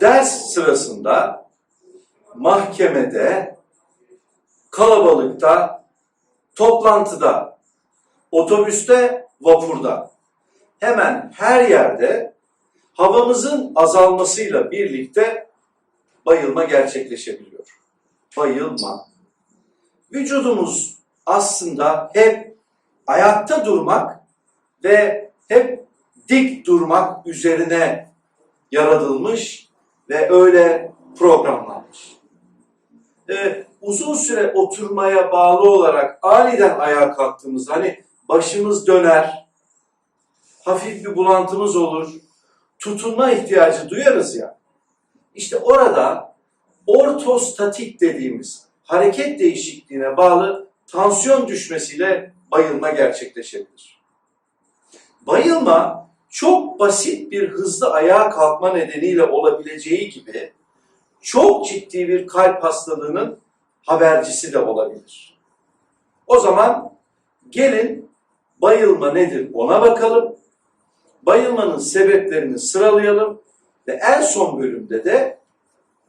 ders sırasında, mahkemede, kalabalıkta, toplantıda, otobüste, vapurda, hemen her yerde havamızın azalmasıyla birlikte bayılma gerçekleşebiliyor. Bayılma. Vücudumuz aslında hep ayakta durmak ve hep dik durmak üzerine yaratılmış ve öyle programlanmış. Ee, uzun süre oturmaya bağlı olarak aniden ayağa kalktığımızda hani başımız döner, hafif bir bulantımız olur, tutunma ihtiyacı duyarız ya. İşte orada ortostatik dediğimiz hareket değişikliğine bağlı tansiyon düşmesiyle bayılma gerçekleşebilir. Bayılma çok basit bir hızlı ayağa kalkma nedeniyle olabileceği gibi çok ciddi bir kalp hastalığının habercisi de olabilir. O zaman gelin bayılma nedir ona bakalım. Bayılmanın sebeplerini sıralayalım ve en son bölümde de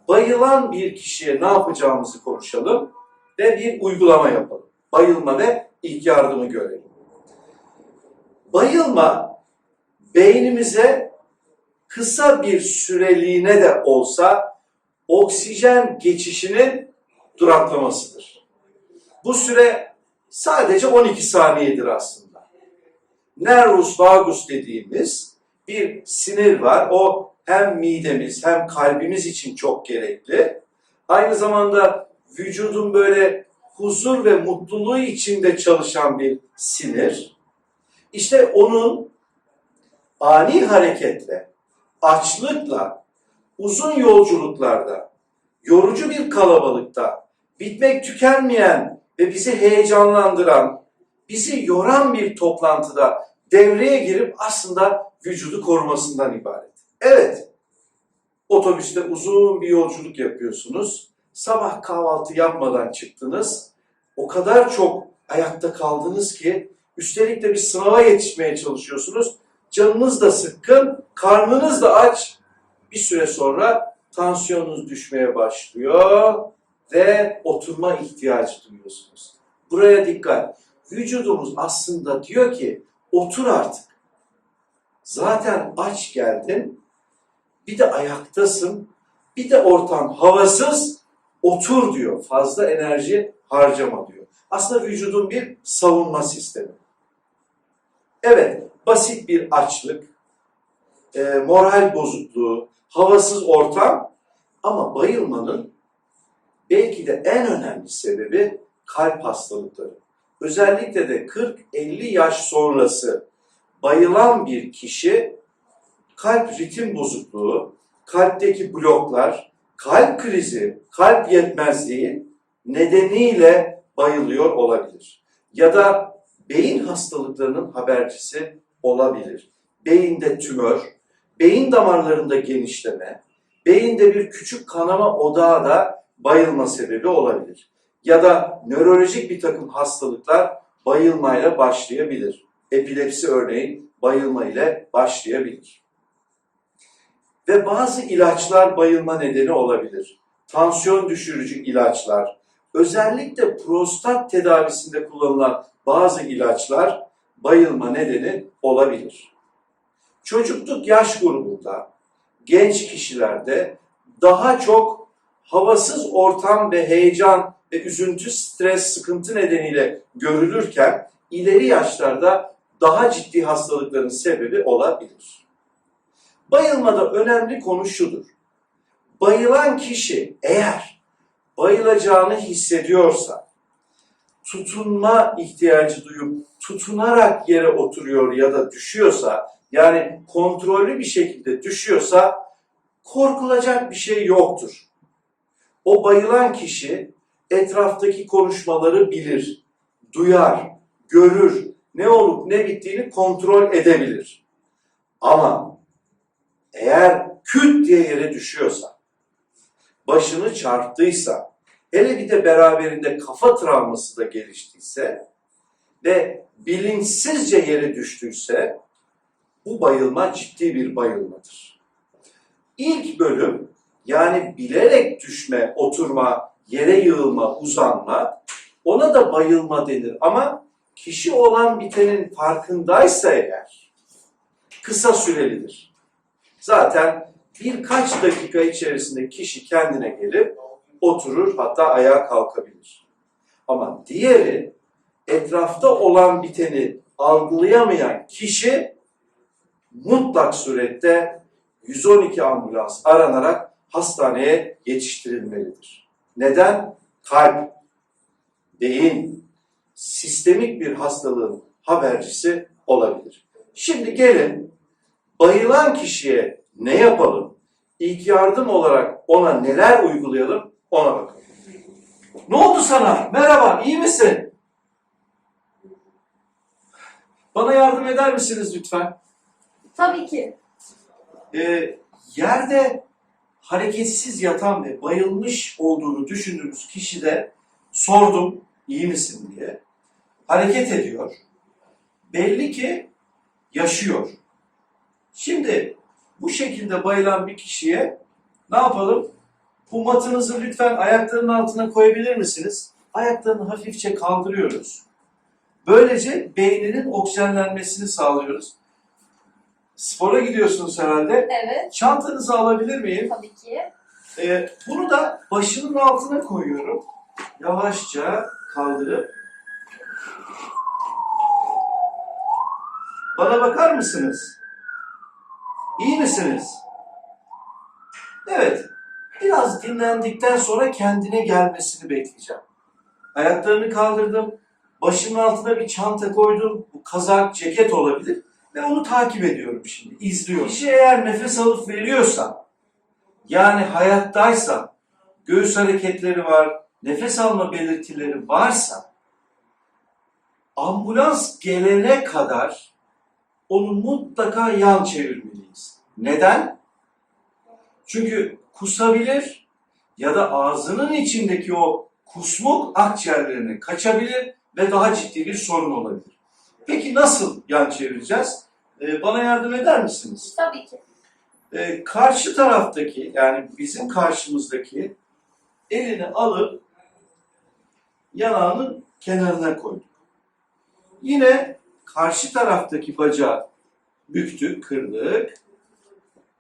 bayılan bir kişiye ne yapacağımızı konuşalım ve bir uygulama yapalım. Bayılma ve ilk yardımı görelim. Bayılma beynimize kısa bir süreliğine de olsa oksijen geçişinin duraklamasıdır. Bu süre sadece 12 saniyedir aslında. Nervus vagus dediğimiz bir sinir var. O hem midemiz hem kalbimiz için çok gerekli. Aynı zamanda vücudun böyle huzur ve mutluluğu içinde çalışan bir sinir. İşte onun ani hareketle, açlıkla, uzun yolculuklarda, yorucu bir kalabalıkta, bitmek tükenmeyen ve bizi heyecanlandıran, bizi yoran bir toplantıda devreye girip aslında vücudu korumasından ibaret. Evet, otobüste uzun bir yolculuk yapıyorsunuz. Sabah kahvaltı yapmadan çıktınız. O kadar çok ayakta kaldınız ki üstelik de bir sınava yetişmeye çalışıyorsunuz. Canınız da sıkkın, karnınız da aç. Bir süre sonra tansiyonunuz düşmeye başlıyor ve oturma ihtiyacı duyuyorsunuz. Buraya dikkat. Vücudumuz aslında diyor ki otur artık. Zaten aç geldin, bir de ayaktasın, bir de ortam havasız, otur diyor. Fazla enerji harcama diyor. Aslında vücudun bir savunma sistemi. Evet, basit bir açlık, e, moral bozukluğu, havasız ortam ama bayılmanın belki de en önemli sebebi kalp hastalıkları. Özellikle de 40-50 yaş sonrası bayılan bir kişi kalp ritim bozukluğu, kalpteki bloklar, kalp krizi, kalp yetmezliği nedeniyle bayılıyor olabilir. Ya da beyin hastalıklarının habercisi olabilir. Beyinde tümör, beyin damarlarında genişleme, beyinde bir küçük kanama odağı da bayılma sebebi olabilir. Ya da nörolojik bir takım hastalıklar bayılmayla başlayabilir. Epilepsi örneğin bayılma ile başlayabilir. Ve bazı ilaçlar bayılma nedeni olabilir. Tansiyon düşürücü ilaçlar, özellikle prostat tedavisinde kullanılan bazı ilaçlar bayılma nedeni olabilir. Çocukluk yaş grubunda, genç kişilerde daha çok havasız ortam ve heyecan ve üzüntü, stres, sıkıntı nedeniyle görülürken ileri yaşlarda daha ciddi hastalıkların sebebi olabilir. Bayılmada önemli konu şudur. Bayılan kişi eğer bayılacağını hissediyorsa, tutunma ihtiyacı duyup tutunarak yere oturuyor ya da düşüyorsa, yani kontrollü bir şekilde düşüyorsa korkulacak bir şey yoktur. O bayılan kişi etraftaki konuşmaları bilir, duyar, görür, ne olup ne bittiğini kontrol edebilir. Ama eğer küt diye yere düşüyorsa, başını çarptıysa, hele bir de beraberinde kafa travması da geliştiyse ve bilinçsizce yere düştüyse bu bayılma ciddi bir bayılmadır. İlk bölüm yani bilerek düşme, oturma, yere yığılma, uzanma ona da bayılma denir. Ama kişi olan bitenin farkındaysa eğer kısa sürelidir. Zaten birkaç dakika içerisinde kişi kendine gelip oturur hatta ayağa kalkabilir. Ama diğeri etrafta olan biteni algılayamayan kişi mutlak surette 112 ambulans aranarak hastaneye yetiştirilmelidir. Neden? Kalp, beyin, sistemik bir hastalığın habercisi olabilir. Şimdi gelin bayılan kişiye ne yapalım? İlk yardım olarak ona neler uygulayalım ona bakalım. Ne oldu sana? Merhaba, iyi misin? Bana yardım eder misiniz lütfen? Tabii ki. Ee, yerde hareketsiz yatan ve bayılmış olduğunu düşündüğümüz kişide sordum iyi misin diye. Hareket ediyor. Belli ki yaşıyor. Şimdi bu şekilde bayılan bir kişiye ne yapalım? Bu matınızı lütfen ayaklarının altına koyabilir misiniz? Ayaklarını hafifçe kaldırıyoruz. Böylece beyninin oksijenlenmesini sağlıyoruz. Spora gidiyorsunuz herhalde. Evet. Çantanızı alabilir miyim? Tabii ki. Ee, bunu da başının altına koyuyorum. Yavaşça kaldırıp. Bana bakar mısınız? İyi misiniz? Evet. Biraz dinlendikten sonra kendine gelmesini bekleyeceğim. Ayaklarını kaldırdım. Başının altına bir çanta koydum. Bu kazak, ceket olabilir. Ve onu takip ediyorum şimdi. İzliyorum. Kişi eğer nefes alıp veriyorsa yani hayattaysa, göğüs hareketleri var, nefes alma belirtileri varsa, ambulans gelene kadar onu mutlaka yan çevirmeliyiz. Neden? Çünkü kusabilir ya da ağzının içindeki o kusmuk akciğerlerine kaçabilir ve daha ciddi bir sorun olabilir. Peki nasıl yan çevireceğiz? Ee, bana yardım eder misiniz? Tabii ki. Ee, karşı taraftaki yani bizim karşımızdaki elini alıp yanağının kenarına koyduk. Yine karşı taraftaki bacağı büktük, kırdık.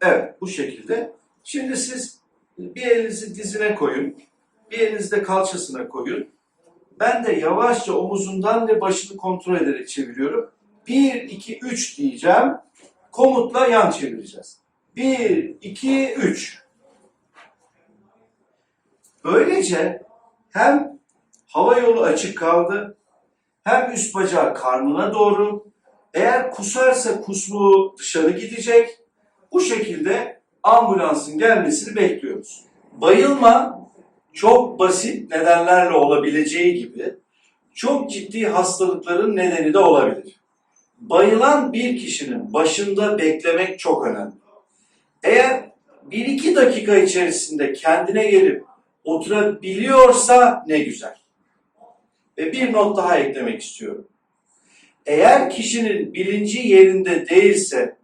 Evet bu şekilde. Şimdi siz bir elinizi dizine koyun, bir elinizi de kalçasına koyun. Ben de yavaşça omuzundan ve başını kontrol ederek çeviriyorum. 1, 2, 3 diyeceğim. Komutla yan çevireceğiz. 1, 2, 3. Böylece hem hava yolu açık kaldı, hem üst bacağı karnına doğru, eğer kusarsa kusmuğu dışarı gidecek. Bu şekilde ambulansın gelmesini bekliyoruz. Bayılma çok basit nedenlerle olabileceği gibi çok ciddi hastalıkların nedeni de olabilir. Bayılan bir kişinin başında beklemek çok önemli. Eğer 1-2 dakika içerisinde kendine gelip oturabiliyorsa ne güzel. Ve bir not daha eklemek istiyorum. Eğer kişinin bilinci yerinde değilse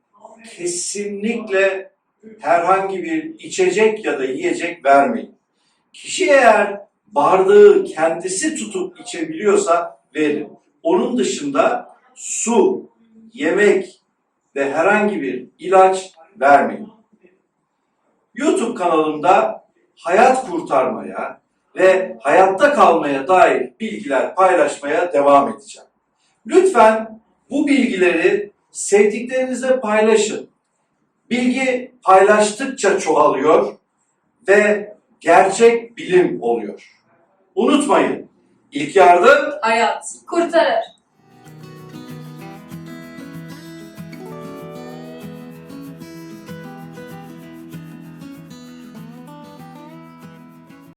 kesinlikle herhangi bir içecek ya da yiyecek vermeyin. Kişi eğer bardağı kendisi tutup içebiliyorsa verin. Onun dışında su, yemek ve herhangi bir ilaç vermeyin. YouTube kanalımda hayat kurtarmaya ve hayatta kalmaya dair bilgiler paylaşmaya devam edeceğim. Lütfen bu bilgileri sevdiklerinizle paylaşın. Bilgi paylaştıkça çoğalıyor ve gerçek bilim oluyor. Unutmayın, ilk yardım Hayat. Kurtarır.